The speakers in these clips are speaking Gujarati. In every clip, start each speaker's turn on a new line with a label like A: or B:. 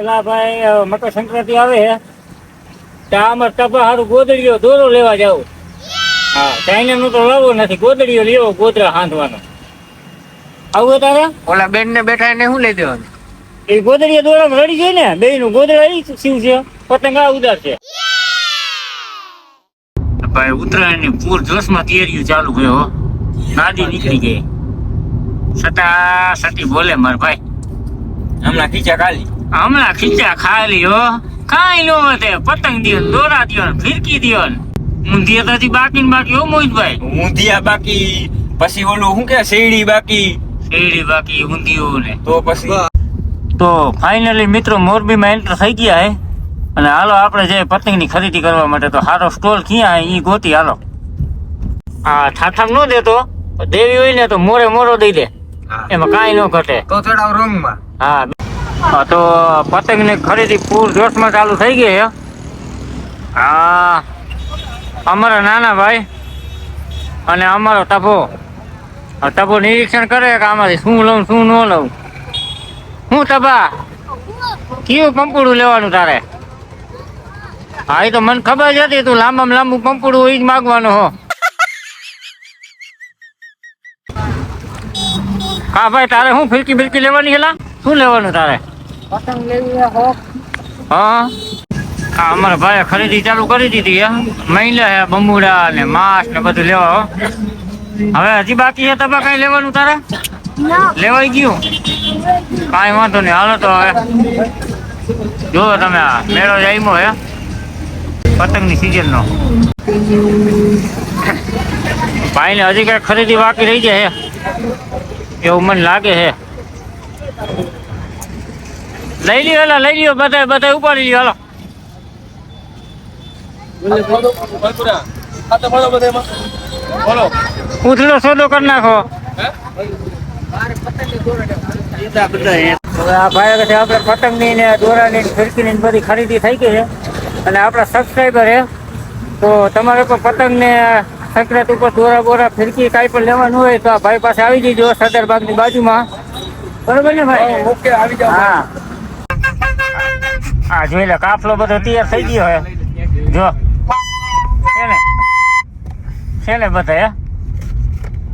A: એલા ભાઈ મકર સંક્રાંતિ આવે છે ત્યાં અમારે ટપા સારું ગોદડીઓ દોરો લેવા જાવ. હા. ચાઇના નું તો લાવવો નથી ગોદડીઓ લેવો ગોદરા હાંધવાનો. આવું તારે?
B: ઓલા બેન ને બેઠા એને શું લઈ દેવાનું
A: એ ગોદડીઓ દોરામાં રડી જાય ને બે નું ગોદડા એ શિવ છે. પતંગ આ ઉદાર છે. ભાઈ ઉત્તરાયણની પૂર જોશમાં તૈયારીઓ ચાલુ ગયો નાદી નીકળી ગઈ. સતા સતી બોલે માર ભાઈ.
B: હમણાં ખીચા ખાલી.
A: હમણાં ખીચા ખાલી હો કાંઈ નો વધે પતંગ દિયો દોરા દિયો ફિરકી દિયો ઊંધિયા તો બાકી બાકી હો મોહિતભાઈ?
B: ઊંધિયા બાકી પછી ઓલું શું કે શેરડી બાકી.
A: શેરડી બાકી ઊંધિયું ને.
B: તો પછી?
A: તો ફાઇનલી મિત્રો મોરબીમાં એન્ટર થઈ ગયા હે. અને હાલો આપણે જે પતંગની ખરીદી કરવા માટે તો સારો સ્ટોલ ક્યાં હે? ઈ ગોતી હાલો. આ ઠાઠામ નો દેતો. દેવી હોય ને તો મોરે મોરો દઈ દે. એમાં કાંઈ ન ઘટે.
B: તો ચડાવ રૂમમાં
A: હા હા, તો પતંગની ખરીદી પૂર જોશમાં ચાલુ થઈ ગઈ છે હા, અમારા નાના ભાઈ અને અમારો તપો ટપો નિરીક્ષણ કરે કે આમાંથી શું લઉં, શું ન લઉં. શું ટપા? કયું પંપુડું લેવાનું તારે? હા, એ તો મને ખબર જ હતી, તું લાંબામાં લાંબુ પંપુડું એ જ માગવાનું હો. હા, ભાઈ, તારે શું ફિરકી ફિરકી લેવાની હેલા શું લેવાનું તારે?
B: પતંગ લેવી હો
A: હા? હા અમારા ભાઈએ ખરીદી ચાલુ કરી દીધી હે. મહિલા હે બમુડા ને માંસ ને બધું લેવા હો. હવે હજી બાકી છે તબા કઈ લેવાનું તારે? લેવાઈ ગયું? કાંઈ વાંધો નહીં હાલો તો હવે. જુઓ તમે આ મેળો જામ્યો હે. પતંગની સિઝન નો ભાઈ ને હજી કઈ ખરીદી બાકી રહી જાય હે. એવું મને લાગે છે લઈ લ્યો એલા લઈ લ્યો બધા બધા ઉપાડી લ્યો હાલો. ઉથલો સોદો કરી નાખો. આ ભાઈ આપણે પતંગની ને દોરાની ફિરકીની બધી ખરીદી થઈ ગઈ છે. અને આપણા સબસ્ક્રાઈબર છે. તો તમારે પણ પતંગ ને સંક્રાંત ઉપર દોરા બોરા ફિરકી કાંઈ પણ લેવાનું હોય તો આ ભાઈ પાસે આવી જજો સદર બાગની બાજુમાં. બરોબર ને ભાઈ?
B: ઓકે આવી જાઓ.
A: હા. હા જોઈ લે કાફલો બધો તૈયાર થઈ ગયો હે જો છે ને છે ને બધા હે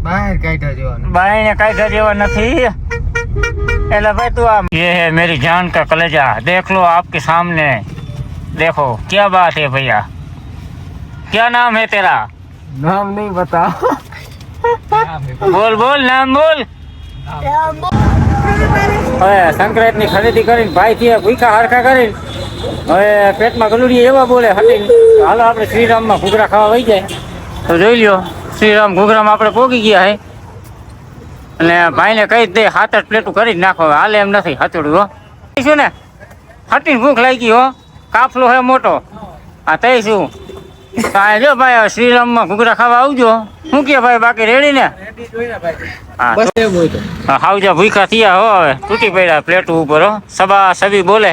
B: બહાર કાઢ્યા જવાનું
A: બાઈ ને કાઢ્યા જેવા નથી એટલે ભાઈ તું આમ ये है मेरी जान का कलेजा देख लो आपके सामने देखो क्या बात है भैया क्या नाम है तेरा
B: નામ નહીં બતા
A: બોલ બોલ નામ બોલ હવે સંક્રાંતની ખરીદી કરીને ભાઈ થી ભૂખા હરખા કરીને હવે પેટમાં ગલુડી એવા બોલે હતી હાલો આપણે શ્રીરામમાં ઘૂઘરા ખાવા વહી જાય. તો જોઈ લ્યો, શ્રીરામ ઘૂઘરામાં આપણે પોગી ગયા હે. અને ભાઈને કહી જ દે સાત આઠ પ્લેટું કરી જ નાખો હાલે એમ નથી, હાથડું, હો. શું ને, હટીને ભૂખ લાગી, હો. કાફલો હે મોટો. આ તઈ શું કાંઈ જો ભાઈ હવે શ્રીરામમાં ઘૂઘરા ખાવા આવજો. શું કે ભાઈ બાકી રેડી ને? હા
B: બસ એમ હોય તો.
A: હા, હાવજા ભૂખા થયા હો હવે તૂટી પડ્યા પ્લેટ ઉપર હો. સબા સબી બોલે.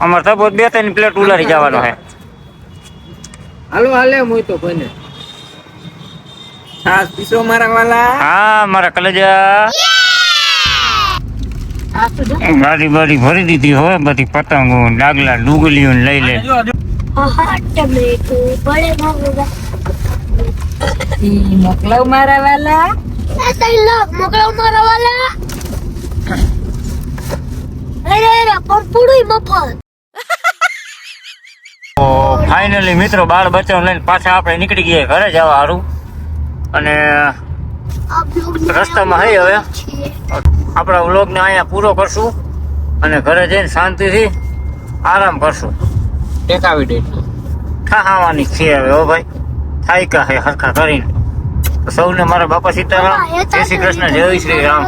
A: અમાર તબો બે ત્રણ પ્લેટ ઉલારી જવાનો હે.
B: હાલો હાલે એમ હોય તો કોઈને છાસ પીસો મારા વાલા.
A: હા મારા કલેજા. ગાડી બાડી ભરી દીધી હોય બધી પતંગો ડાગલા ડુગલીઓ લઈ લે.
C: હા ટમેટો બડે ભાગોગા
D: મોકલાવ મારા વાલા?
C: મારા વાલા અરે
A: ફાઇનલી મિત્રો બાળ બચ્ચો લઈને પાછા આપણે નીકળી ગયા ઘરે જવા સારું અને રસ્તામાં હઈ હવે. આપણા વ્લોગને અહીંયા પૂરો કરશું અને ઘરે જઈને શાંતિથી આરામ કરશું.
B: ટેકાવી દે
A: ખાવાની છે હવે હો ભાઈ. થાય કા હે હરખા કરીને? સૌને મારા બાપા સીતારામ જય શ્રી કૃષ્ણ જય શ્રી રામ.